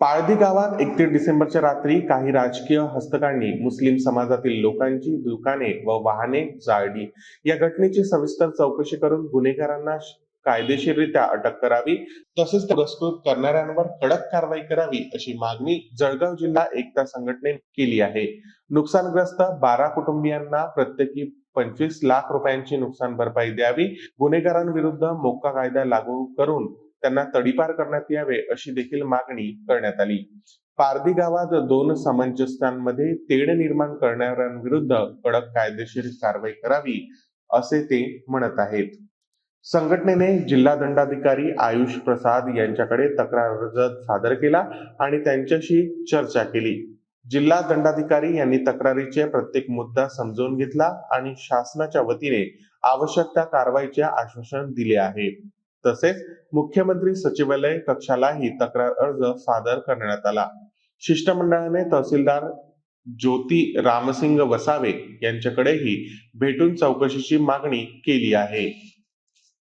पाळदी गावात एकतीस डिसेंबरच्या रात्री काही राजकीय हस्तकांनी मुस्लिम समाजातील लोकांची दुकाने व वाहने जाळली. या घटनेची सविस्तर चौकशी करून गुन्हेगारांना कायदेशीररित्या अटक करावी तसेच पुरस्कृत करणाऱ्यांवर कडक कारवाई करावी अशी मागणी जळगाव जिल्हा एकता संघटनेने केली आहे. नुकसानग्रस्त बारा कुटुंबियांना प्रत्येकी पंचवीस लाख रुपयांची नुकसान भरपाई द्यावी गुन्हेगारांविरुद्ध मोक्का कायदा लागू करून त्यांना तडीपार करण्यात यावे अशी देखील मागणी करण्यात आली. पारधी गावात दोन सामंजस्यांमध्ये तेढ निर्माण करणाऱ्यांविरुद्ध कडक कायदेशीर कारवाई करावी असे ते म्हणत आहेत. संघटनेने जिल्हा दंडाधिकारी आयुष प्रसाद यांच्याकडे तक्रार अर्ज सादर केला आणि त्यांच्याशी चर्चा केली. जिल्हा दंडाधिकारी यांनी तक्रारीचे प्रत्येक मुद्दा समजून घेतला आणि शासनाच्या वतीने आवश्यक त्या कारवाईचे आश्वासन दिले आहे. तसेच मुख्यमंत्री सचिवालय कक्षालाही तक्रार अर्ज सादर करण्यात आला. शिष्टमंडळाने तहसीलदार ज्योती रामसिंग वसावे यांच्याकडेही भेटून चौकशीची मागणी केली आहे.